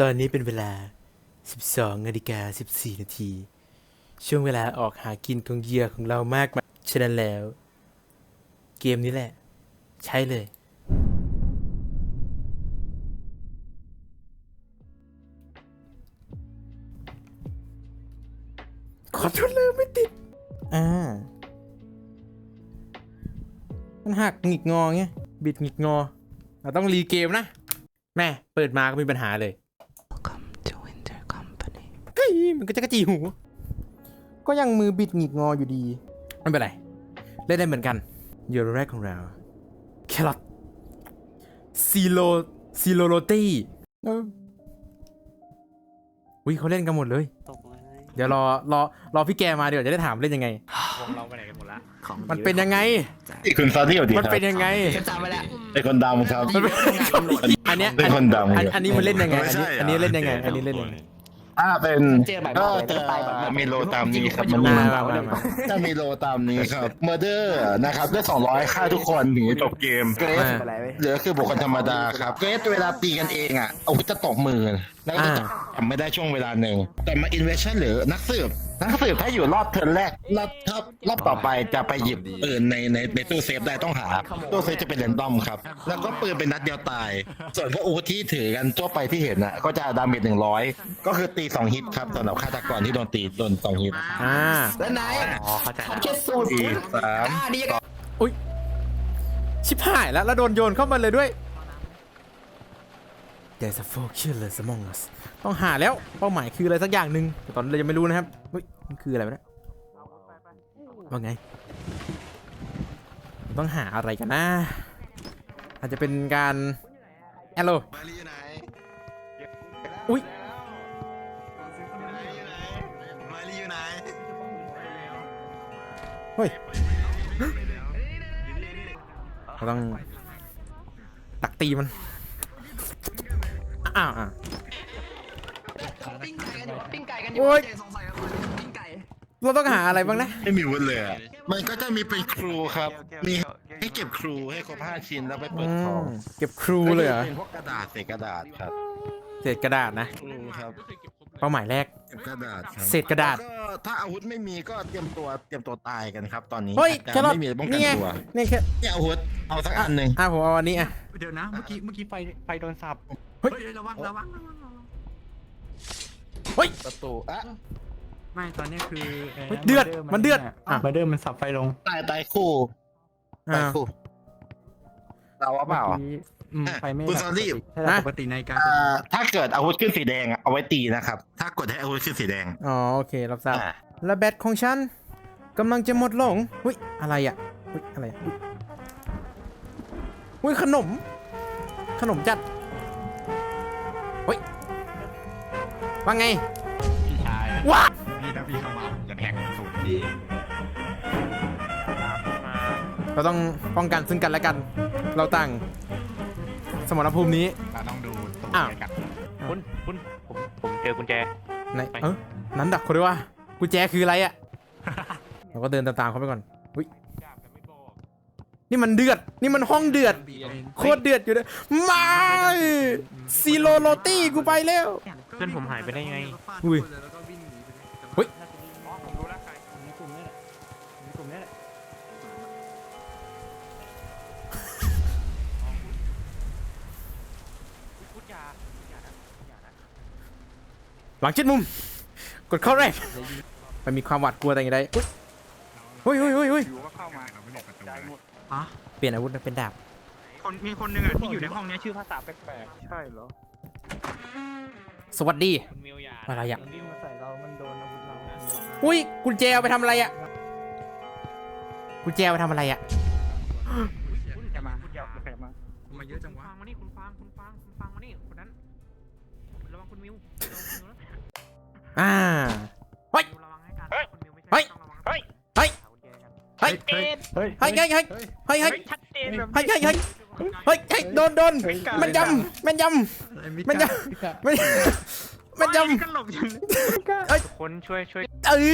ตอนนี้เป็นเวลา 12นาฬิกา14 นาที ช่วงเวลาออกหากินของเหยื่อของเรามากมายฉะนั้นแล้ว เกมนี้แหละ ใช้เลย ขอโทษเลยไม่ติด อ่า มันหักหงิกงอเงี้ย บิดหงิกงอ เราต้องรีเกมนะ แม่ เปิดมาก็มีปัญหาเลย Welcome to Winter Company. เฮ้ย มันก็จะกระจีหู ก็ยังมือบิดหงิกงออยู่ดี ไม่เป็นไร เล่นได้เหมือนกันเหยื่อแรกของเราแครอทซีโรซีโรโรตี้เอออุ้ยเขาเล่นกันหมดเลย ตกเลยเดี๋ยวรอรอรอพี่แกมาเดี๋ยวจะได้ถามเล่นยังไง วงเราไปไหนกันหมดละมันเป็นยังไงคุณซาที่อยู่ดีมันครับเป็นยังไงจำไว้แล้วเป็นคนดำครับ มันเป็น อันเนี้ยเป็นคนดำ อันอันนี้มันเล่นยังไงไม่อันใช่นี้เหรออันนี้เล่นยังไง อันนี้เล่นยังไง อ่าเป็นเจอบ่ายๆก็เลยจะก็ตายแบบมีโลตามนี้ครับมันมามีมามามาจะมีโลตามนี้ครับเมอร์เดอร์นะครับได้200ฆ่าทุกคนถึงจะจบเกมเกรสอ่าเหลือคือบุคคลธรรมดาครับเกรสเวลาตีกันเองอะอาวุธจะตกมือแล้วก็จะอ่า ทำไม่ได้ช่วงเวลาหนึ่งแต่มาอินเวชั่นหรือนักสืบนักสืบถ้าอยู่รอบเทิร์นแรกรอบถ้ารอบต่อไปจะไปหยิบปืนในในในตู้เซฟได้ต้องหาตู้เซฟจะเป็นเรนดอมครับ แล้วก็ปืนเป็นนัดเดียวตาย ส่วนพวกอาวุธที่ถือกันทั่วไปที่เห็นอะก็จะดาเมจหนึ่งร้อยก็คือตีสองฮิตครับสำหรับฆาตกรที่โดนตีโดนสองฮิตอ่าแล้วนายอ๋อเข้าใจทำแล้วแค่สูตรสี่สามอ่าดีก็อุ้ยชิบหายแล้วแล้วโดนโยนเข้ามาเลยด้วย There's a four killers among us ต้องหาแล้วเป้าหมายคืออะไรสักอย่างหนึ่งแต่ตอนเรายังไม่รู้นะครับเฮ้ยมันคืออะไรวะเนี่ยว่าไง ต้องหาอะไรกันนะ อาจจะเป็นการแอลโลมาลีอยู่ไหนอุ้ยเฮ้ยเราต้องตักตีมัน อ้าวอะปิ้งไก่กันอยู่ปิ้งไก่กันอยู่โอ๊ยเจสงสัยว่าปิ้งไก่เราต้องหาอะไรบ้างนะ ไม่มีอาวุธเลยอะมันก็จะมีเป็นครูครับ มีให้เก็บครูให้ครบห้าชิ้นแล้วไปเปิดของอืมเก็บครูเลยเหรอเป็นพวกกระดาษเศษกระดาษครับ เศษกระดาษนะครูครับเป้าหมายแรกเก็บกระดาษคบเศษกระดาษ แล้วก็ถ้าอาวุธไม่มีก็เตรียมตัวเตรียมตัวตายกันครับ ตอนนี้เฮ้ยแต่แครอทไม่มีป้องกันี่นไงตัวนี่แค่เนี่ยอาวุธเอาสักอันหนึ่งอะผมเอาอันนี้อะ เดี๋ยวนะ เมื่อกี้เมื่อกี้ไฟไฟโดนสับเฮ้ย ระวังระวังระวังเฮ้ยประตูอะไม่ตอนนี้คือเฮ้ยเดือดมันเดือดอะ มาเดิมมันสับไฟลงตายตายคู่ตายอ่าคู่ เราว่าเปล่าอะอืมไฟไม่คุณดับซอรี่ ใช่แล้วปกติในการอ่าถ้าเกิดอาวุธขึ้นสีแดงอะเอาไว้ตีนะครับ ถ้ากดให้อาวุธขึ้นสีแดงอ๋อโอเครับทราบอ่าแล้วแบตของฉันกำลังจะหมดลงอุ้ยอะไรอะอุ้ยอะไรอะอุ๊ยอุ้ยขนม ขนมจัดอุ้ยว่าไงพี่ชายว้าพี่ถ้าพี่เข้ามาผมจะแทงสูตรดี เราต้องป้องกันซึ่งกันและกัน เราต่างสมรภูมินี้ เราต้องดูสูตรอ้าวด้วยกันคุณคุณผมผมเจอกุญแจ ไหนเออนั้นดักคนด้วยว่ากุญแจคืออะไรอะเราก็เดินตามๆเขาไปก่อนอุ้ยนี่มันเดือด นี่มันห้องเดือด โคตรเดือดอยู่เลยไม่ซีโรโรตี้กูไปแล้ว เพื่อนผมหายไปได้ไงอุ้ย พูดยาพูดยานะพูดยานะหลังชิดมุม กดเข้าแรกมันมีความหวาดกลัวแต่อย่างใดเฮ้ยเฮ้ยเฮ้ยเฮ้ยอยู่ก็เข้ามาเราไม่ได้ประตูได้หมดอะเปลี่ยนอาวุธเป็นดาบ คนมีคนหนึ่งอะที่อยู่ในห้องเนี้ยชื่อภาษาแปลกๆใช่เหรอสวัสดี คุณมิวยาอะไรอะคุณมิวมาใส่เรา มันโดนอาวุธเราอุ้ยกุญแจเอาไปทำอะไรอะกุญแจเอาไปทำอะไรอะ อ่าเฮ้ยมิวระวังให้กันคุณมิวไม่เฮ้ใช่ยต้องระวังเฮ้ยเฮ้ยหากุญแจกันเฮ้ย เฮ้ย เฮ้ย เฮ้ย เฮ้ยเฮ้ยเฮ้ยเฮ้ยเฮ้ยชัดเจนแบบเฮ้ยเฮ้ยเฮ้ยเฮ้ยเฮ้ยโดนโดนแมันยำแมันยำมันจะแมันแมันยโอ้ก็หลบอยู่เอ้ยทุกคนช่วยช่วยำเอ้ย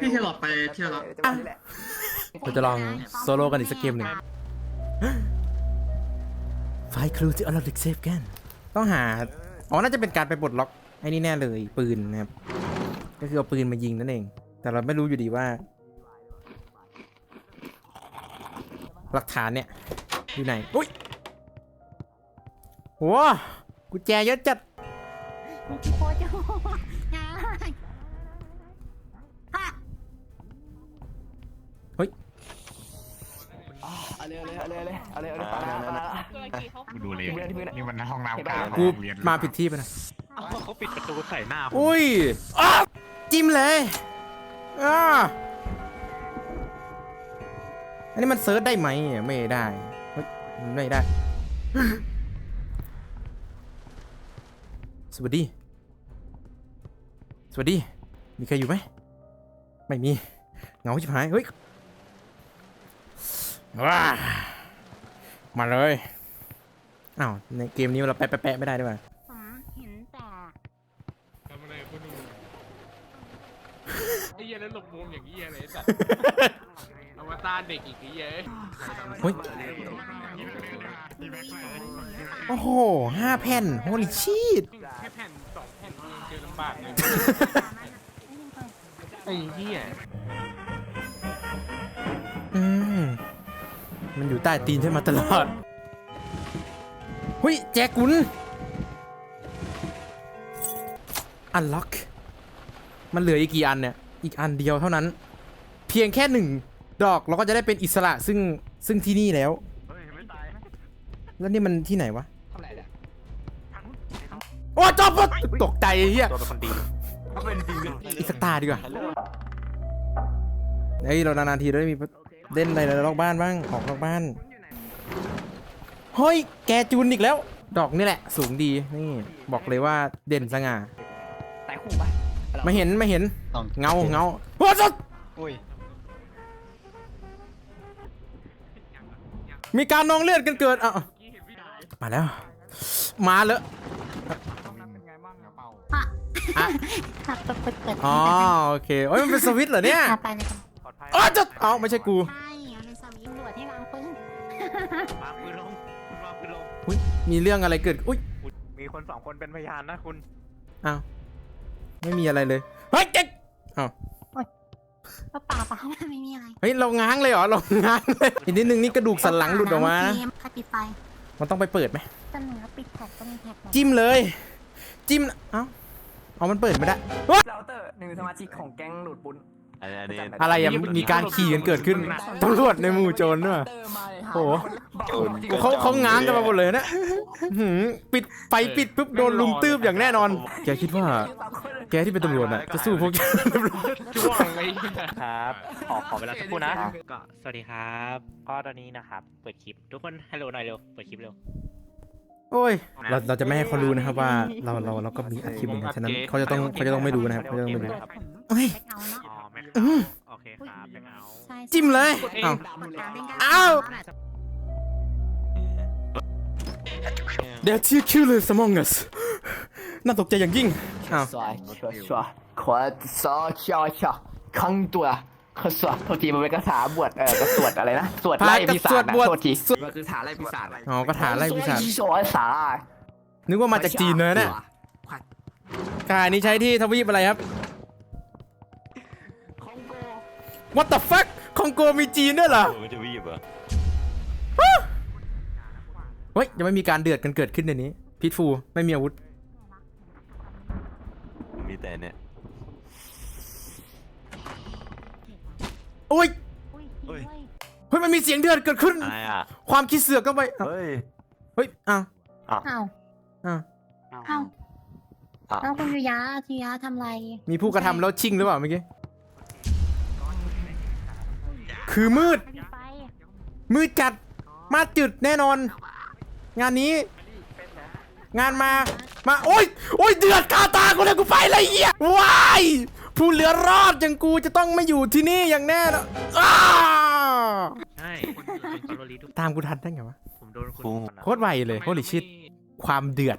พี่แครอทไปเที่ยวแล้วเราจะลองโซโล่กันอีกสักเกมหนึ่ง ไฟครูที่อลดิกเซฟกัน ต้องหา อ๋อ น่าจะเป็นการไปปลดล็อกไอ้นี่แน่เลย ปืนนะครับ ก็คือเอาปืนมายิงนั่นเอง แต่เราไม่รู้อยู่ดีว่า หลักฐานเนี่ย อยู่ไหน อุ้ยโหกุญแจเยอะจัดโคตรจะงาเอาเลยเอาเลยเอาเลยเอาเลยเอาเลยเอาเลยเอาเลย เอาเลยกูดูเลยนี่มันห้องน้ำกลางกูโรงเรียนหรือเปมาล่ผิดที่ไปนะเขาปิดประตูใส่หน้าผมอุ้ยอ้าวจิ้มเลยอ่าอันนี้มันเซิร์ชได้ไหมไม่ได้เฮ้ยมันไม่ได้ สวัสดี สวัสดี มีใครอยู่ไหม ไม่มีเหงาชิบหาย เฮ้ย ว้า มาเลย อ้าวในเกมนี้เราแปะแปะแปะไม่ได้ด้วยว่ะผมเห็นแต่ทำอะไรคุณหนูไอ้เหี้ยนั้นหลบมุมอย่างเหี้ยเลยไอ้สัตว์อวตารเด็กอีกไอ้เหี้ยเอ้ยเฮ้ยโอ้โหห้าแผ่นโฮลิชีตแค่แผ่นสองแผ่นกูยังเจอลำบากเลยไอ้เหี้ยอืมมันอยู่ใต้ตีนใช่มาตลอด เฮ้ยแจกุนอันล็อก มันเหลืออีกกี่อันเนี่ย อีกอันเดียวเท่านั้น เพียงแค่หนึ่งดอกเราก็จะได้เป็นอิสระซึ่งซึ่งที่นี่แล้วแล้วนี่มันที่ไหนวะ ทำไรเนี่ยโอ้จอบปุ๊บตกใจไอ้เฮียตัวเป็นคนดีอีกสักตาดีกว่าเฮ้ยเรานานๆทีเราได้มีเล่นอะไรนอกบ้านบ้างออกนอกบ้าน เฮ้ย แกจูนอีกแล้ว ดอกนี่แหละ สูงดี นี่ บอกเลยว่าเด่นสง่าตายคู่ปะไม่เห็นไม่เห็นเงาเงาโอ้สุดอุ้ยมีการนองเลือดกันเกิดอะมาแล้ว มาเลยขับเปิดเปิดเปิดอ๋อโอเคโอ้ยมันเป็นสวิตช์เหรอเนี่ยขับไปเลยอ๋อจะเอาไม่ใช่กู ใช่มันเป็นสวิตช์ตำรวจที่วางปืนวางปืน มีเรื่องอะไรเกิด อุ้ยมีคนสองคนเป็นพยานนะคุณอ้าวไม่มีอะไรเลย เฮ้ยเจ๊กอ้าวก็เปล่าเปล่าไม่มีอะไรเฮ้ยเราง้างเลยเหรอเราง้างเลยอีกนิดนึงนี่กระดูกสันหลังหลุดออกมานะเกใครปิดไฟมันต้องไปเปิดไหมเสนอปิดแท็กก็มีแท็กหมดจิ้มเลย จิ้มเอ้าเอามันเปิดไม่ได้วะเราเตอร์หนึ่งสมาชิกของแก๊งหลุด ปุ้นอะไรอะมีการขี่กันเกิดขึ้นตำรวจในหมู่โจรด้วยเตอร์มาเลยโอ้โหเขาเขาง้างกันมาหมดเลยนะหืมปิดไฟปิดปุ๊บโดนลุมตืบอย่างแน่นอน แกคิดว่า แกที่เป็นตำรวจน่ะจะสู้พวกแกจ้วงเลยครับขอขอเวลาสักครู่นะก็สวัสดีครับก็ตอนนี้นะครับ เปิดคลิปทุกคนฮัลโหลหน่อยเร็วเปิดคลิปเร็วโอ้ยเราเราจะไม่ให้เขารู้นะครับว่าเราเราเราก็มีอาชีพเหมือนกันฉะนั้นเขาจะต้องเขาจะต้องไม่รู้นะครับเขาจะต้องไม่รู้ครับเฮ้ยแท็กเอาเนาะอ๋อแม็กโอเคครับแม็กเอาใช่จิ้มเลยเอ้าเอ้ากดตามเล่นกันอ้าว There are two killers among us น่าตกใจอย่างยิ่งอ้าวสวยสวยสวยขวาซอชอชอคังตัวเขาสวดโทษทีมันเป็นคาถาบวชเออกระสวดอะไรนะสวดไล่ปีศาสวจดนะบวชโทษทีสวดมันคือคาถาไล่ปีศาจอ๋อก็ถาไล่ปีศาจสวยสานึกว่ามาจากจีนเลยเนี่ยกายนี้ใช้ที่ทวีปอะไรครับ What the fuck คองโกมีจีนด้วยเหรอ มันจะวีบเหรอเฮ้ย ยังไม่มีการเดือดกันเกิดขึ้นในนี้ พิษฟู ไม่มีอาวุธ มีแต่เนี่ยโอ้ยอุ้ย เฮ้ยเฮ้ย มันมีเสียงเดือดเกิดขึ้น อะไรอะ ความคิดเสือกก็ไปอ้าวเฮ้ย เฮ้ย อ้าว อ้าวอ้าว อ้าวอะอ้าวคุณยูยะยูยะทำไร มีผู้กระทำแล้วชิงหรือเปล่าเมื่อกี้ คือมืดปิดไฟมืดจัดมาจุดแน่นอน งานนี้ งานมามาโอ้ยโอ้ยเดือดคาตากูเลยกูไปเลยเหี้ยว้ายผู้เหลือรอดอย่างกูจะต้องไม่อยู่ที่นี่อย่างแน่นอนอ้าใช่ผมโดนรีทุกตามกูทันได้ไงวะผมโดนคุณฟูก่อนนะโคตรไวเลยโคตรชิตความเดือด